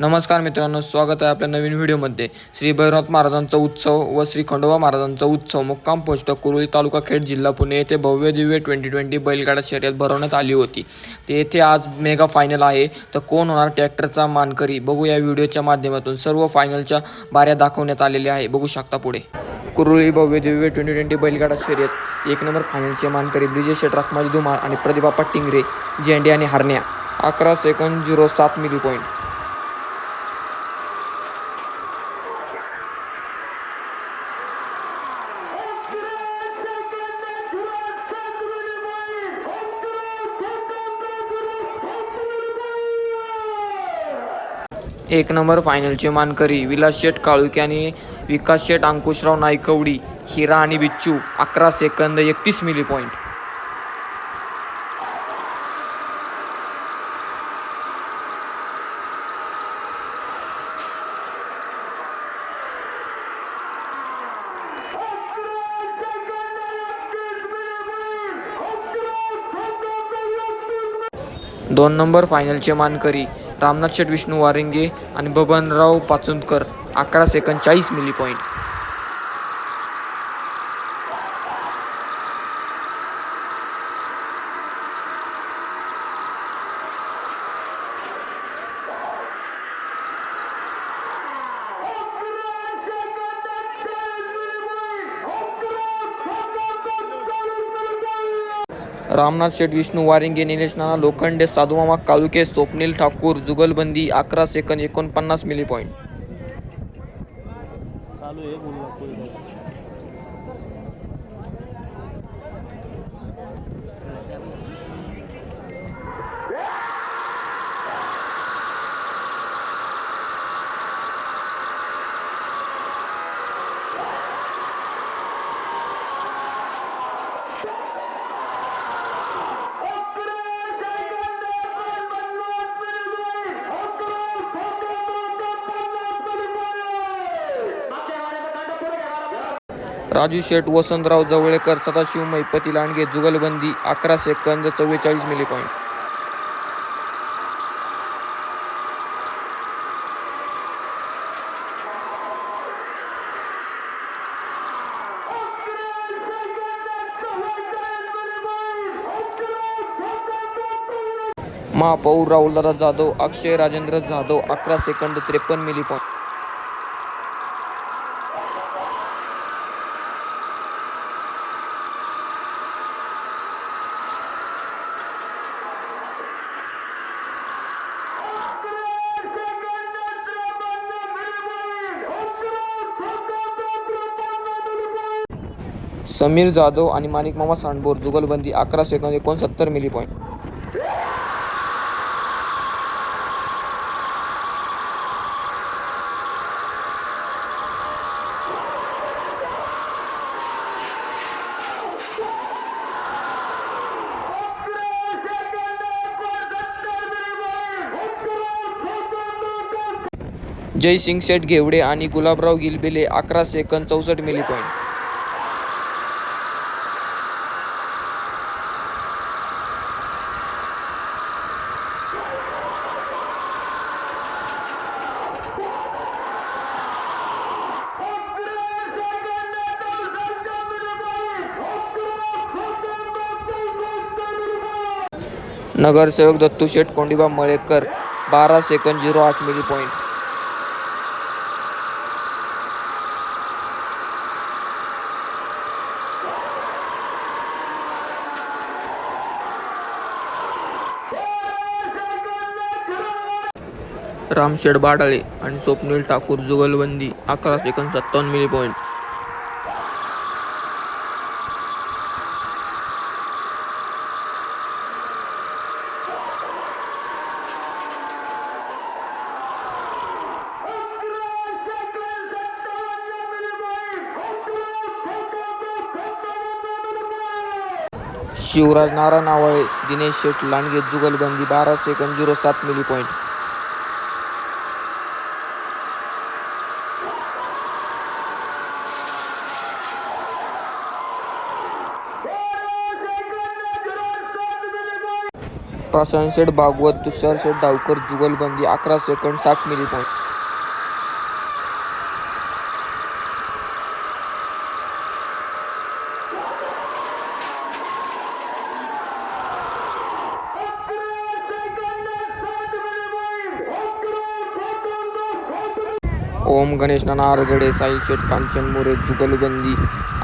नमस्कार मित्रांनो स्वागत आहे आपल्या नवीन व्हिडिओमध्ये. श्री भैरवनाथ महाराजांचा उत्सव व श्री खंडोबा महाराजांचा उत्सव. मुक्काम पोस्ट कुरुळी तालुका खेड जिल्हा पुणे येथे भव्य दिव्य ट्वेंटी ट्वेंटी बैलगाडा शर्यत भरवण्यात आली होती. ते येथे आज मेगा फायनल आहे. तर कोण होणार ट्रॅक्टरचा मानकरी? बघू या व्हिडिओच्या माध्यमातून सर्व फायनलच्या बाऱ्या दाखवण्यात आलेल्या आहे. बघू शकता पुढे. कुरुळी भव्य दिव्य ट्वेंटी ट्वेंटी बैलगाडा शर्यत. एक नंबर फायनलचे मानकरी ब्रिजेश शेट रखमाजी धुमाळ आणि प्रतिभा टिंगरे झेंडे आणि हरण्या. अकरा सेकंद झिरो सात मिली पॉईंट एक नंबर फायनलचे मानकरी विलास शेठ काळुके आणि विकास शेठ अंकुशराव नायकवडी हिरा आणि बिच्चू अकरा सेकंद एकतीस मिली पॉईंट दोन नंबर फायनलचे मानकरी रामनाथ शेट विष्णू वारिंगे आणि बबनराव पाचुंदकर अकरा सेकंद चाळीस मिली पॉईंट रामनाथ शेठ विष्णू वारिंगे निलेश नाना लोखंडे साधुमामा काळुके स्वप्नील ठाकूर जुगलबंदी अकरा सेकंद एकोणपन्नास मिली पॉईंट राजू शेठ वसंतराव जवळेकर सदाशिव मैपती लांडगे जुगलबंदी अकरा सेकंद चव्वेचाळीस मिली पॉईंट महापौर राहुलदादा जाधव अक्षय राजेंद्र जाधव अकरा सेकंद त्रेपन्न मिली पॉईंट समीर जाधव आणि माणिक मामा सांडबोर जुगलबंदी अकरा सेकंद एकोणसत्तर मिली पॉईंट जयसिंग शेठ घेवडे आणि गुलाबराव गिलबेले अकरा सेकंद चौसष्ट मिली पॉईंट नगरसेवक दत्तू शेठ कोंडिबा मळेकर बारा सेकंद झिरो आठ मिली पॉईंट रामशेठ बाडाळे आणि स्वप्नील ठाकूर जुगलबंदी अकरा सेकंद सत्तावन्न मिली पॉईंट शिवराज नारायण आवळे दिनेश शेठ लांडगे जुगलबंदी बारा सेकंद झिरो सात मिली पॉईंट. प्रशांत शेठ भागवत तुषार शेठ डावकर जुगलबंदी अकरा सेकंड साठ मिली पॉईंट. ओम गणेश नाना आरगडे साई शेठ कांचन मोरे जुगलबंदी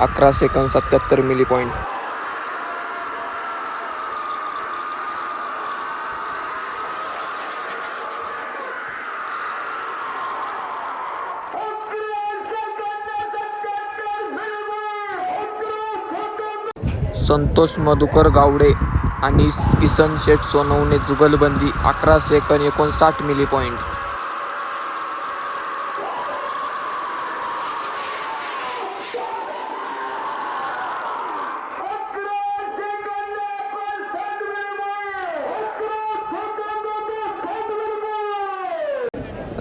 अकरा सेकंद सत्याहत्तर मिली पॉईंट संतोष मधुकर गावडे आणि किसन शेठ सोनवणे जुगलबंदी अकरा सेकंद एकोणसाठ मिली पॉईंट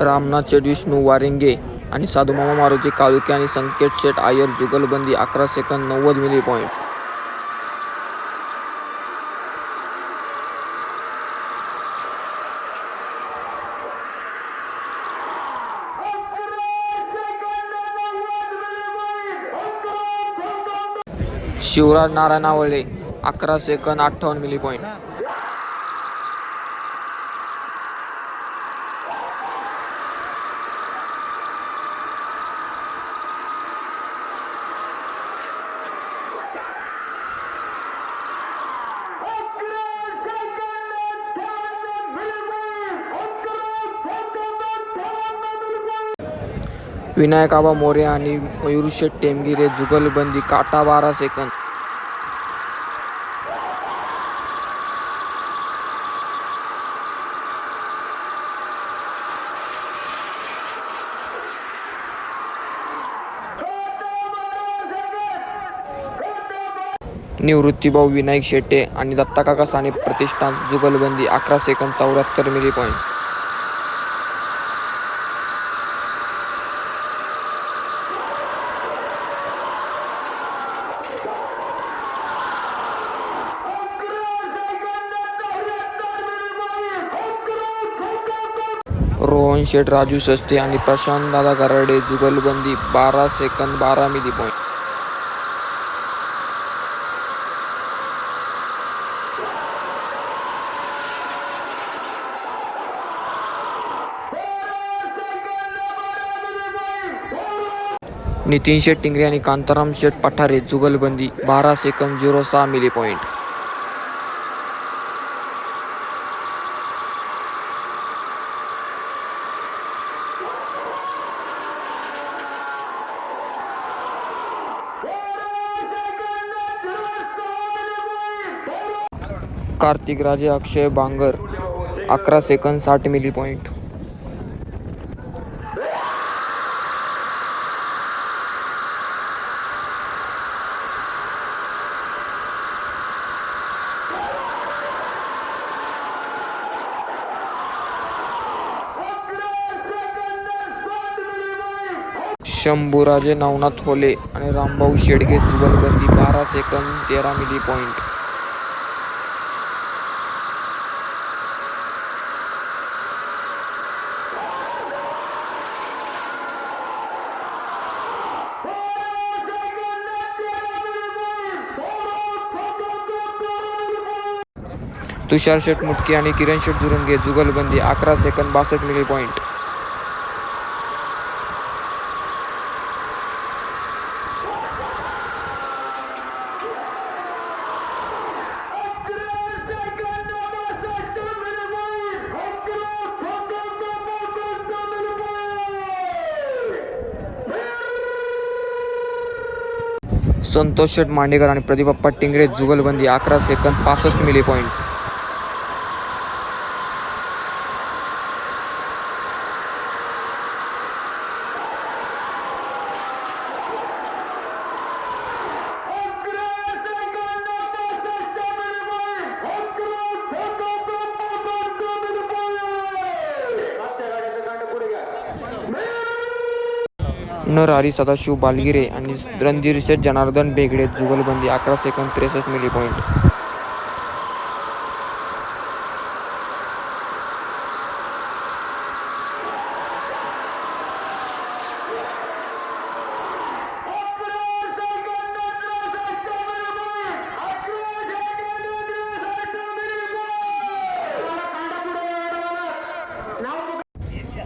रामनाथ शेठ विष्णू वारिंगे आणि साधुमामा मारुती काळुके आणि संकेत शेठ आयर जुगलबंदी अकरा सेकंद नव्वद मिली पॉईंट शिवराज नारायणावळे अकरा सेकंद अठ्ठावन्न मिली पॉईंट विनायक आबा मोरे आणि मयूर टेमगिरे जुगलबंदी काटा बारा सेकंद. निवृत्तीभाऊ विनायक शेट्टे आणि दत्ताकाका साने प्रतिष्ठान जुगलबंदी अकरा सेकंद चौऱ्याहत्तर मिली पॉईंट रोहन शेठ राजू सस्ते आणि प्रशांत दादा गराडे जुगलबंदी बारा सेकंद बारा मिली पॉईंट नितीन शेठ टिंगरे आणि कांताराम शेठ पठारे जुगलबंदी बारा सेकंद झिरो सहा मिली पॉईंट कार्तिक राजे अक्षय बांगर अकरा सेकंद साठ मिली पॉईंट शंभूराजे नवनाथ होले आणि रामभाऊ शेडगे जुगलबंदी बारा सेकंद तेरा मिली पॉईंट तुषार शेठ आणि किरण शेठ जुरुंगे जुगलबंदी अकरा सेकंद बासष्ट मिली पॉईंट संतोष शेट मांडेकर आणि प्रतिबाप्पा टिंगरे जुगलबंदी अकरा सेकंद पासष्ट मिली पॉईंट नरहरी सदाशिव बालगिरे आणि रणधीर शेठ जनार्दन बेगडे जुगलबंदी अकरा सेकंद त्रेसष्ट मिली पॉईंट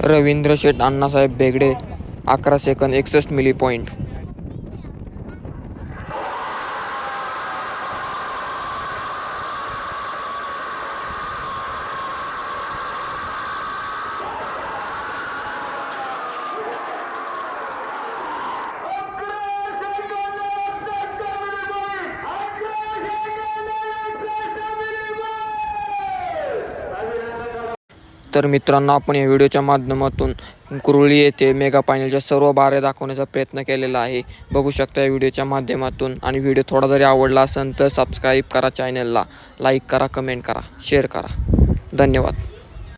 रवींद्र शेठ अण्णासाहेब बेगडे अकरा सेकंद एकसष्ट मिली पॉईंट तर मित्रांनो आपण या व्हिडिओच्या माध्यमातून कुरुळी येथे मेगा पॅनलच्या सर्व बाऱ्या दाखवण्याचा प्रयत्न केलेला आहे. बघू शकता या व्हिडिओच्या माध्यमातून. आणि व्हिडिओ थोडा जरी आवडला असेल तर सबस्क्राईब करा चॅनलला लाईक करा कमेंट करा शेअर करा. धन्यवाद.